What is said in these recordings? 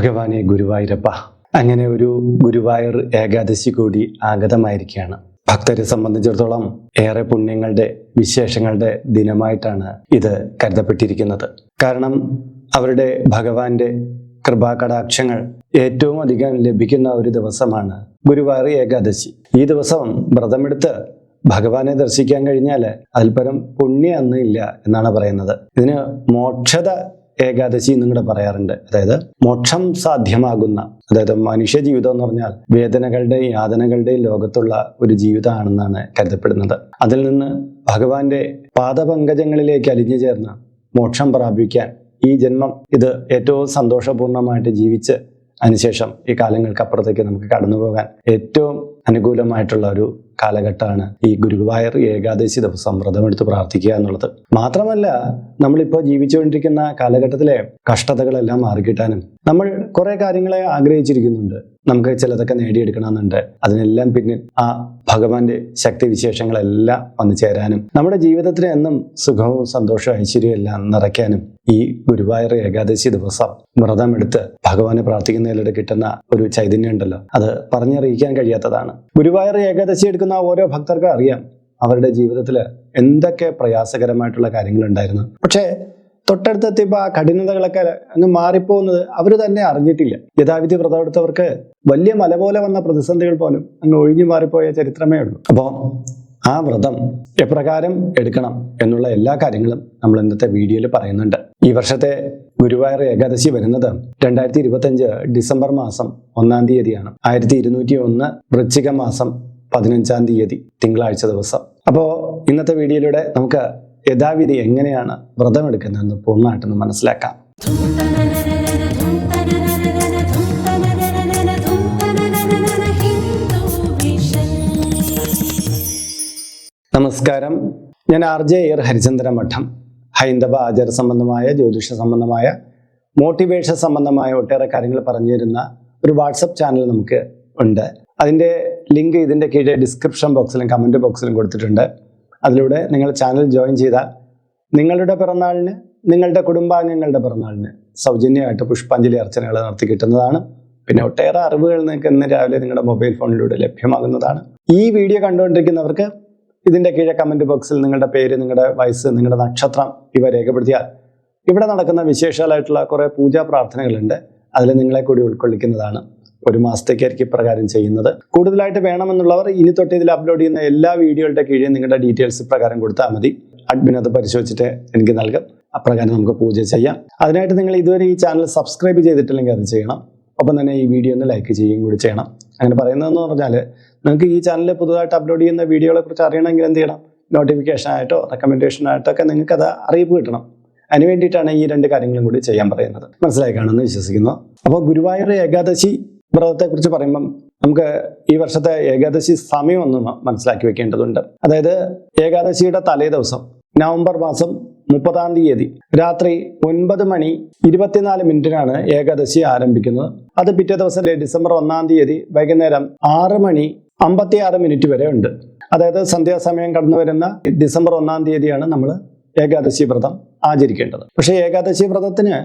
ഭഗവാനെ ഗുരുവായൂരപ്പ. അങ്ങനെ ഒരു ഗുരുവായൂർ ഏകാദശി കൂടി ആഗതമായിരിക്കുകയാണ്. ഭക്തരെ സംബന്ധിച്ചിടത്തോളം ഏറെ പുണ്യങ്ങളുടെ വിശേഷങ്ങളുടെ ദിനമായിട്ടാണ് ഇത് കരുതപ്പെട്ടിരിക്കുന്നത്. കാരണം അവരുടെ ഭഗവാന്റെ കൃപാകടാക്ഷങ്ങൾ ഏറ്റവും അധികം ലഭിക്കുന്ന ഒരു ദിവസമാണ് ഗുരുവായൂർ ഏകാദശി. ഈ ദിവസം വ്രതമെടുത്ത് ഭഗവാനെ ദർശിക്കാൻ കഴിഞ്ഞാൽ അതിൽ പുണ്യ അന്നില്ല എന്നാണ് പറയുന്നത്. ഇതിന് മോക്ഷത ഏകാദശി എന്നും കൂടെ പറയാറുണ്ട്. അതായത് മോക്ഷം സാധ്യമാകുന്ന അതായത് മനുഷ്യ ജീവിതം എന്ന് പറഞ്ഞാൽ വേദനകളുടെയും യാതനകളുടെയും ലോകത്തുള്ള ഒരു ജീവിതമാണെന്നാണ് കരുതപ്പെടുന്നത്. അതിൽ നിന്ന് ഭഗവാന്റെ പാദപങ്കജങ്ങളിലേക്ക് അലിഞ്ഞു ചേർന്ന് മോക്ഷം പ്രാപിക്കാൻ ഈ ജന്മം ഇത് ഏറ്റവും സന്തോഷപൂർണമായിട്ട് ജീവിച്ച് അതിനുശേഷം ഈ കാലങ്ങൾക്ക് അപ്പുറത്തേക്ക് നമുക്ക് കടന്നു പോകാൻ ഏറ്റവും അനുകൂലമായിട്ടുള്ള ഒരു കാലഘട്ടമാണ് ഈ ഗുരുവായൂർ ഏകാദശി ദിവസം വ്രതമെടുത്ത് പ്രാർത്ഥിക്കുക എന്നുള്ളത്. മാത്രമല്ല നമ്മളിപ്പോൾ ജീവിച്ചുകൊണ്ടിരിക്കുന്ന കാലഘട്ടത്തിലെ കഷ്ടതകളെല്ലാം മാറിക്കിട്ടാനും നമ്മൾ കുറെ കാര്യങ്ങളെ ആഗ്രഹിച്ചിരിക്കുന്നുണ്ട്. നമുക്ക് ചിലതൊക്കെ നേടിയെടുക്കണമെന്നുണ്ട്. അതിനെല്ലാം പിന്നിൽ ആ ഭഗവാന്റെ ശക്തി വിശേഷങ്ങളെല്ലാം വന്നു ചേരാനും നമ്മുടെ ജീവിതത്തിന് എന്നും സുഖവും സന്തോഷവും ഐശ്വര്യവും എല്ലാം നിറയ്ക്കാനും ഈ ഗുരുവായൂർ ഏകാദശി ദിവസം വ്രതമെടുത്ത് ഭഗവാനെ പ്രാർത്ഥിക്കുന്നതിലൂടെ കിട്ടുന്ന ഒരു ചൈതന്യം ഉണ്ടല്ലോ. അത് പറഞ്ഞറിയിക്കാൻ കഴിയാത്തതാണ്. ഗുരുവായൂർ ഏകാദശി എടുക്കുന്ന ഓരോ ഭക്തർക്കും അറിയാം അവരുടെ ജീവിതത്തിൽ എന്തൊക്കെ പ്രയാസകരമായിട്ടുള്ള കാര്യങ്ങളുണ്ടായിരുന്നു. പക്ഷേ തൊട്ടടുത്തെത്തിയപ്പോൾ ആ കഠിനതകളൊക്കെ അങ്ങ് മാറിപ്പോകുന്നത് അവർ തന്നെ അറിഞ്ഞിട്ടില്ല. യഥാവിധി വ്രതമെടുത്തവർക്ക് വലിയ മല പോലെ വന്ന പ്രതിസന്ധികൾ പോലും അങ്ങ് ഒഴിഞ്ഞു മാറിപ്പോയ ചരിത്രമേ ഉള്ളൂ. അപ്പോൾ ആ വ്രതം എപ്രകാരം എടുക്കണം എന്നുള്ള എല്ലാ കാര്യങ്ങളും നമ്മൾ ഇന്നത്തെ വീഡിയോയിൽ പറയുന്നുണ്ട്. ഈ വർഷത്തെ ഗുരുവായൂർ ഏകാദശി വരുന്നത് രണ്ടായിരത്തി ഇരുപത്തഞ്ച് ഡിസംബർ മാസം ഒന്നാം തീയതിയാണ്. ആയിരത്തി ഇരുന്നൂറ്റി ഒന്ന് വൃശ്ചിക മാസം പതിനഞ്ചാം തീയതി തിങ്കളാഴ്ച ദിവസം. അപ്പോൾ ഇന്നത്തെ വീഡിയോയിലൂടെ നമുക്ക് യഥാവിധി എങ്ങനെയാണ് വ്രതമെടുക്കുന്നതെന്ന് പൂർണമായിട്ടൊന്ന് മനസ്സിലാക്കാം. നമസ്കാരം. ഞാൻ ആർ ജെ എയർ ഹരിചന്ദ്ര മഠം. ഹൈന്ദവ ആചാര സംബന്ധമായ ജ്യോതിഷ സംബന്ധമായ മോട്ടിവേഷൻ സംബന്ധമായ ഒട്ടേറെ കാര്യങ്ങൾ പറഞ്ഞു തരുന്ന ഒരു വാട്സപ്പ് ചാനൽ നമുക്ക് ഉണ്ട്. അതിന്റെ ലിങ്ക് ഇതിന്റെ കീഴെ ഡിസ്ക്രിപ്ഷൻ ബോക്സിലും കമന്റ് ബോക്സിലും കൊടുത്തിട്ടുണ്ട്. അതിലൂടെ നിങ്ങൾ ചാനൽ ജോയിൻ ചെയ്താൽ നിങ്ങളുടെ പിറന്നാളിന് നിങ്ങളുടെ കുടുംബാംഗങ്ങളുടെ പിറന്നാളിന് സൗജന്യമായിട്ട് പുഷ്പാഞ്ജലി അർച്ചനകൾ നടത്തി കിട്ടുന്നതാണ്. പിന്നെ ഒട്ടേറെ അറിവുകൾ നിങ്ങൾക്ക് ഇന്ന് രാവിലെ നിങ്ങളുടെ മൊബൈൽ ഫോണിലൂടെ ലഭ്യമാകുന്നതാണ്. ഈ വീഡിയോ കണ്ടുകൊണ്ടിരിക്കുന്നവർക്ക് ഇതിന്റെ കീഴെ കമന്റ് ബോക്സിൽ നിങ്ങളുടെ പേര് നിങ്ങളുടെ വയസ്സ് നിങ്ങളുടെ നക്ഷത്രം ഇവ രേഖപ്പെടുത്തിയാൽ ഇവിടെ നടക്കുന്ന വിശേഷങ്ങളായിട്ടുള്ള കുറേ പൂജാ പ്രാർത്ഥനകളുണ്ട്. അതിൽ നിങ്ങളെ കൂടി ഉൾക്കൊള്ളിക്കുന്നതാണ്. ഒരു മാസത്തേക്കായിരിക്കും ഇപ്രകാരം ചെയ്യുന്നത്. കൂടുതലായിട്ട് വേണമെന്നുള്ളവർ ഇനി തൊട്ട് ഇതിൽ അപ്ലോഡ് ചെയ്യുന്ന എല്ലാ വീഡിയോകളുടെ കീഴിൽ നിങ്ങളുടെ ഡീറ്റെയിൽസ് പ്രകാരം കൊടുത്താൽ മതി. അഡ്മിൻ അത് പരിശോധിച്ചിട്ട് എനിക്ക് നൽകും. അപ്രകാരം നമുക്ക് പൂജ ചെയ്യാം. അതിനായിട്ട് നിങ്ങൾ ഇതുവരെ ഈ ചാനൽ സബ്സ്ക്രൈബ് ചെയ്തിട്ടില്ലെങ്കിൽ അത് ചെയ്യണം. ഒപ്പം തന്നെ ഈ വീഡിയോ ഒന്ന് ലൈക്ക് ചെയ്യുകയും കൂടി ചെയ്യണം. അങ്ങനെ പറയുന്നതെന്ന് പറഞ്ഞാൽ നിങ്ങൾക്ക് ഈ ചാനലിൽ പുതുതായിട്ട് അപ്ലോഡ് ചെയ്യുന്ന വീഡിയോകളെ കുറിച്ച് അറിയണമെങ്കിൽ എന്ത് ചെയ്യണം? നോട്ടിഫിക്കേഷൻ ആയിട്ടോ റെക്കമെൻഡേഷൻ ആയിട്ടോ ഒക്കെ നിങ്ങൾക്ക് അത് അറിയിപ്പ് കിട്ടണം. അതിന് വേണ്ടിയിട്ടാണ് ഈ രണ്ട് കാര്യങ്ങളും കൂടി ചെയ്യാൻ പറയുന്നത്. മനസ്സിലായി കാണുമെന്ന് വിശ്വസിക്കുന്നു. അപ്പോൾ ഗുരുവായൂർ ഏകാദശി വ്രതത്തെക്കുറിച്ച് പറയുമ്പം നമുക്ക് ഈ വർഷത്തെ ഏകാദശി സമയം ഒന്ന് മനസ്സിലാക്കി വെക്കേണ്ടതുണ്ട്. അതായത് ഏകാദശിയുടെ തലേ ദിവസം നവംബർ മാസം മുപ്പതാം തീയതി രാത്രി ഒൻപത് മണി ഇരുപത്തിനാല് മിനിറ്റിനാണ് ഏകാദശി ആരംഭിക്കുന്നത്. അത് പിറ്റേ ദിവസം ഡിസംബർ ഒന്നാം തീയതി വൈകുന്നേരം ആറ് മണി അമ്പത്തി ആറ് മിനിറ്റ് വരെ ഉണ്ട്. അതായത് സന്ധ്യാസമയം കടന്നു വരുന്ന ഡിസംബർ ഒന്നാം തീയതിയാണ് നമ്മൾ ഏകാദശി വ്രതം ആചരിക്കേണ്ടത്. പക്ഷേ ഏകാദശി വ്രതത്തിന്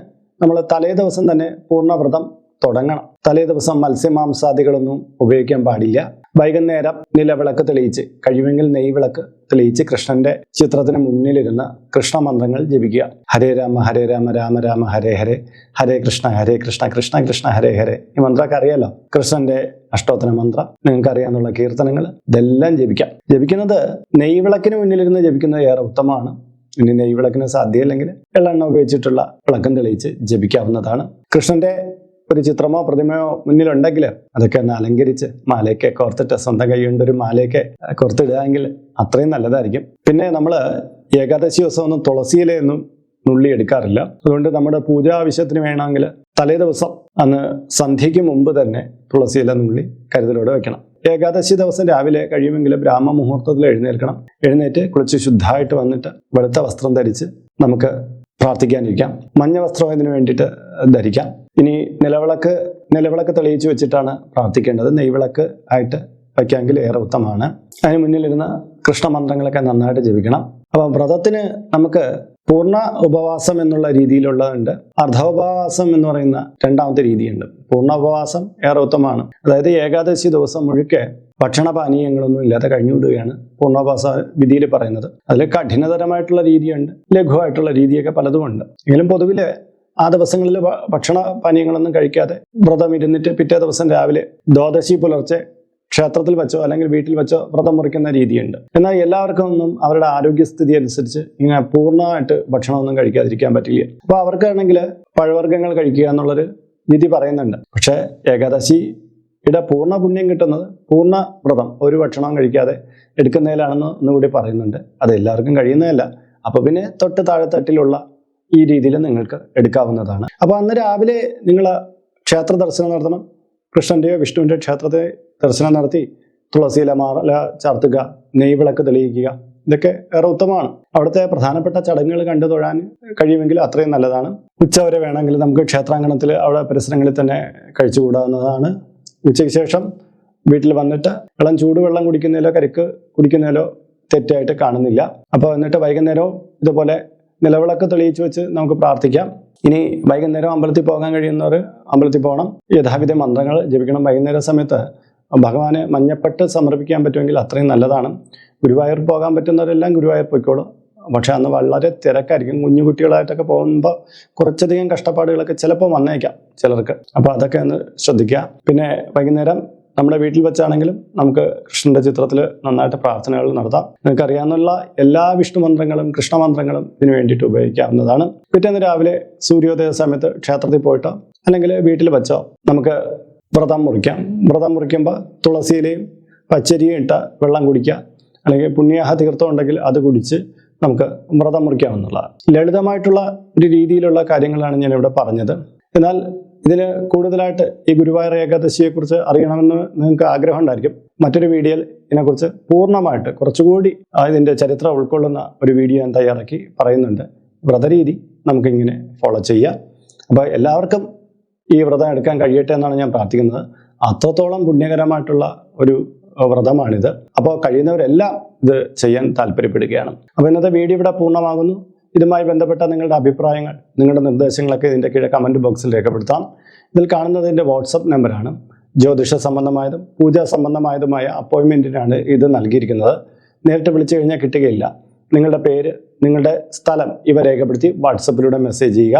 നമ്മൾ തലേ ദിവസം തന്നെ പൂർണവ്രതം തുടങ്ങണം. തലേ ദിവസം മത്സ്യമാംസാദികളൊന്നും ഉപയോഗിക്കാൻ പാടില്ല. വൈകുന്നേരം നിലവിളക്ക് തെളിയിച്ച് കഴിയുമെങ്കിൽ നെയ്വിളക്ക് തെളിയിച്ച് കൃഷ്ണന്റെ ചിത്രത്തിന് മുന്നിലിരുന്ന് കൃഷ്ണമന്ത്രങ്ങൾ ജപിക്കുക. ഹരേ രാമ ഹരേ രാമ രാമ രാമ ഹരേ ഹരേ ഹരേ കൃഷ്ണ ഹരേ കൃഷ്ണ കൃഷ്ണ കൃഷ്ണ ഹരേ ഹരേ. ഈ മന്ത്രമൊക്കെ അറിയാലോ? കൃഷ്ണന്റെ അഷ്ടോത്തര മന്ത്രം. നിങ്ങൾക്ക് അറിയാനുള്ള കീർത്തനങ്ങൾ ഇതെല്ലാം ജപിക്കാം. ജപിക്കുന്നത് നെയ്വിളക്കിന് മുന്നിലിരുന്ന് ജപിക്കുന്നത് ഏറെ ഉത്തമമാണ്. ഇനി നെയ്വിളക്കിന് സാധ്യമല്ലെങ്കിൽ എള്ളെണ്ണ ഉപയോഗിച്ചിട്ടുള്ള വിളക്കം തെളിയിച്ച് ജപിക്കാവുന്നതാണ്. കൃഷ്ണന്റെ ഒരു ചിത്രമോ പ്രതിമയോ മുന്നിലുണ്ടെങ്കിൽ അതൊക്കെ ഒന്ന് അലങ്കരിച്ച് മാലയൊക്കെ കോർത്തിട്ട് സ്വന്തം കൈ കൊണ്ട് ഒരു മാലയൊക്കെ കോർത്തിടുകയെങ്കിൽ അത്രയും നല്ലതായിരിക്കും. പിന്നെ നമ്മൾ ഏകാദശി ദിവസമൊന്നും തുളസിയിലൊന്നും നുള്ളി എടുക്കാറില്ല. അതുകൊണ്ട് നമ്മുടെ പൂജാ ആവശ്യത്തിന് വേണമെങ്കിൽ തലേ ദിവസം അന്ന് സന്ധ്യയ്ക്ക് മുമ്പ് തന്നെ തുളസിയില നുള്ളി കരുതലോടെ വെക്കണം. ഏകാദശി ദിവസം രാവിലെ കഴിയുമെങ്കിൽ ബ്രാഹ്മ മുഹൂർത്തത്തിൽ എഴുന്നേൽക്കണം. എഴുന്നേറ്റ് കുളിച്ച് ശുദ്ധമായിട്ട് വന്നിട്ട് വെളുത്ത വസ്ത്രം ധരിച്ച് നമുക്ക് പ്രാർത്ഥിക്കാനിരിക്കാം. മഞ്ഞ വസ്ത്രം ഇതിനു വേണ്ടിയിട്ട് ധരിക്കാം. ഇനി നിലവിളക്ക് നിലവിളക്ക് തെളിയിച്ചു വെച്ചിട്ടാണ് പ്രാർത്ഥിക്കേണ്ടത്. നെയ്വിളക്ക് ആയിട്ട് വയ്ക്കാമെങ്കിൽ ഏറെ ഉത്തമമാണ്. അതിന് മുന്നിലിരുന്ന കൃഷ്ണമന്ത്രങ്ങളൊക്കെ നന്നായിട്ട് ജപിക്കണം. അപ്പം വ്രതത്തിന് നമുക്ക് പൂർണ ഉപവാസം എന്നുള്ള രീതിയിലുള്ളതുണ്ട്. അർദ്ധോപവാസം എന്ന് പറയുന്ന രണ്ടാമത്തെ രീതിയുണ്ട്. പൂർണ ഉപവാസം ഏറെ ഉത്തമമാണ്. അതായത് ഏകാദശി ദിവസം മുഴുക്കെ ഭക്ഷണപാനീയങ്ങളൊന്നും ഇല്ലാതെ കഴിഞ്ഞുവിടുകയാണ് പൂർണോപാസ വിധിയിൽ പറയുന്നത്. അതിൽ കഠിനതരമായിട്ടുള്ള രീതിയുണ്ട് ലഘുവായിട്ടുള്ള രീതിയൊക്കെ പലതുമുണ്ട്. എങ്കിലും പൊതുവിൽ ആ ദിവസങ്ങളിൽ ഭക്ഷണ പാനീയങ്ങളൊന്നും കഴിക്കാതെ വ്രതം ഇരുന്നിട്ട് പിറ്റേ ദിവസം രാവിലെ ദ്വാദശി പുലർച്ചെ ക്ഷേത്രത്തിൽ വെച്ചോ അല്ലെങ്കിൽ വീട്ടിൽ വെച്ചോ വ്രതം മുറിക്കുന്ന രീതിയുണ്ട്. എന്നാൽ എല്ലാവർക്കും ഒന്നും അവരുടെ ആരോഗ്യസ്ഥിതി അനുസരിച്ച് ഇങ്ങനെ പൂർണമായിട്ട് ഭക്ഷണമൊന്നും കഴിക്കാതിരിക്കാൻ പറ്റില്ല. അപ്പോൾ അവർക്കാണെങ്കിൽ പഴവർഗങ്ങൾ കഴിക്കുക എന്നുള്ളൊരു വിധി പറയുന്നുണ്ട്. പക്ഷേ ഇവിടെ പൂർണ പുണ്യം കിട്ടുന്നത് പൂർണ വ്രതം ഒരു ഭക്ഷണവും കഴിക്കാതെ എടുക്കുന്നതിലാണെന്ന് ഒന്നുകൂടി പറയുന്നുണ്ട്. അത് എല്ലാവർക്കും കഴിയുന്നതല്ല. അപ്പോൾ പിന്നെ തൊട്ട് താഴെത്തട്ടിലുള്ള ഈ രീതിയിൽ നിങ്ങൾക്ക് എടുക്കാവുന്നതാണ്. അപ്പോൾ അന്ന് രാവിലെ നിങ്ങൾ ക്ഷേത്ര ദർശനം നടത്തണം. കൃഷ്ണന്റെയോ വിഷ്ണുവിന്റെ ക്ഷേത്രത്തെ ദർശനം നടത്തി. തുളസിയില മാല ചാർത്തുക നെയ്വിളക്ക് തെളിയിക്കുക. ഇതൊക്കെ ഏറെ ഉത്തമമാണ്. അവിടുത്തെ പ്രധാനപ്പെട്ട ചടങ്ങുകൾ കണ്ടു തൊഴാൻ കഴിയുമെങ്കിൽ അത്രയും നല്ലതാണ്. ഉച്ചവരെ വേണമെങ്കിൽ നമുക്ക് ക്ഷേത്രാങ്കണത്തിൽ അവിടെ പരിസരങ്ങളിൽ തന്നെ കഴിച്ചുകൂടാവുന്നതാണ് ഉച്ചയ്ക്ക് ശേഷം വീട്ടിൽ വന്നിട്ട് ഇളം ചൂടുവെള്ളം കുടിക്കുന്നതിലോ കരിക്ക് കുടിക്കുന്നതിലോ തെറ്റായിട്ട് കാണുന്നില്ല. അപ്പോൾ എന്നിട്ട് വൈകുന്നേരവും ഇതുപോലെ നിലവിളക്ക് തെളിയിച്ചു വെച്ച് നമുക്ക് പ്രാർത്ഥിക്കാം. ഇനി വൈകുന്നേരം അമ്പലത്തിൽ പോകാൻ കഴിയുന്നവർ അമ്പലത്തിൽ പോകണം. യഥാവിധ മന്ത്രങ്ങൾ ജപിക്കണം. വൈകുന്നേര സമയത്ത് ഭഗവാന് മഞ്ഞപ്പെട്ട് സമർപ്പിക്കാൻ പറ്റുമെങ്കിൽ അത്രയും നല്ലതാണ്. ഗുരുവായൂർ പോകാൻ പറ്റുന്നവരെല്ലാം ഗുരുവായൂർ പോയിക്കോളും. പക്ഷെ അന്ന് വളരെ തിരക്കായിരിക്കും. കുഞ്ഞു കുട്ടികളായിട്ടൊക്കെ പോകുമ്പോൾ കുറച്ചധികം കഷ്ടപ്പാടുകളൊക്കെ ചിലപ്പോൾ വന്നേക്കാം ചിലർക്ക്. അപ്പോൾ അതൊക്കെ ഒന്ന് ശ്രദ്ധിക്കുക. പിന്നെ വൈകുന്നേരം നമ്മുടെ വീട്ടിൽ വെച്ചാണെങ്കിലും നമുക്ക് കൃഷ്ണന്റെ ചിത്രത്തിൽ നന്നായിട്ട് പ്രാർത്ഥനകൾ നടത്താം. നിങ്ങൾക്കറിയാവുന്ന എല്ലാ വിഷ്ണു മന്ത്രങ്ങളും കൃഷ്ണമന്ത്രങ്ങളും ഇതിനു വേണ്ടിയിട്ട് ഉപയോഗിക്കാവുന്നതാണ്. പിറ്റേന്ന് രാവിലെ സൂര്യോദയ സമയത്ത് ക്ഷേത്രത്തിൽ പോയിട്ടോ അല്ലെങ്കിൽ വീട്ടിൽ വെച്ചോ നമുക്ക് വ്രതം മുറിക്കാം. വ്രതം മുറിക്കുമ്പോൾ തുളസിയിലയും പച്ചരിയും ഇട്ട വെള്ളം കുടിക്കുക. അല്ലെങ്കിൽ പുണ്യാഹ തീർത്ഥം ഉണ്ടെങ്കിൽ അത് കുടിച്ച് നമുക്ക് വ്രതം മുറിക്കാവുന്നതാണ്. ലളിതമായിട്ടുള്ള ഒരു രീതിയിലുള്ള കാര്യങ്ങളാണ് ഞാൻ ഇവിടെ പറഞ്ഞത്. എന്നാൽ ഇതിന് കൂടുതലായിട്ട് ഈ ഗുരുവായൂർ ഏകാദശിയെക്കുറിച്ച് അറിയണമെന്ന് നിങ്ങൾക്ക് ആഗ്രഹം ഉണ്ടായിരിക്കും. മറ്റൊരു വീഡിയോയിൽ ഇതിനെക്കുറിച്ച് പൂർണമായിട്ട് കുറച്ചുകൂടി ഇതിന്റെ ചരിത്രം ഉൾക്കൊള്ളുന്ന ഒരു വീഡിയോ ഞാൻ തയ്യാറാക്കി പറയുന്നുണ്ട്. വ്രതരീതി നമുക്കിങ്ങനെ ഫോളോ ചെയ്യാം. അപ്പോൾ എല്ലാവർക്കും ഈ വ്രതം എടുക്കാൻ കഴിയട്ടെ എന്നാണ് ഞാൻ പ്രാർത്ഥിക്കുന്നത്. അത്രത്തോളം പുണ്യകരമായിട്ടുള്ള ഒരു വ്രതമാണിത്. അപ്പോൾ കഴിയുന്നവരെല്ലാം ഇത് ചെയ്യാൻ താല്പര്യപ്പെടുകയാണ്. അപ്പോൾ ഇന്നത്തെ വീഡിയോ ഇവിടെ പൂർണമാകുന്നു. ഇതുമായി ബന്ധപ്പെട്ട നിങ്ങളുടെ അഭിപ്രായങ്ങൾ നിങ്ങളുടെ നിർദ്ദേശങ്ങളൊക്കെ ഇതിന്റെ കീഴെ കമന്റ് ബോക്സിൽ രേഖപ്പെടുത്താം. ഇതിൽ കാണുന്നതിന്റെ വാട്സപ്പ് നമ്പറാണ് ജ്യോതിഷ സംബന്ധമായതും പൂജാ സംബന്ധമായതുമായ അപ്പോയിൻമെന്റിനാണ് ഇത് നൽകിയിരിക്കുന്നത്. നേരിട്ട് വിളിച്ചു കഴിഞ്ഞാൽ കിട്ടുകയില്ല. നിങ്ങളുടെ പേര് നിങ്ങളുടെ സ്ഥലം ഇവ രേഖപ്പെടുത്തി വാട്സപ്പിലൂടെ മെസ്സേജ് ചെയ്യുക.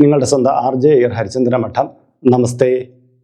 നിങ്ങളുടെ സ്വന്തം ആർ ജെ എയർ ഹരിചന്ദ്ര മഠം. നമസ്തേ.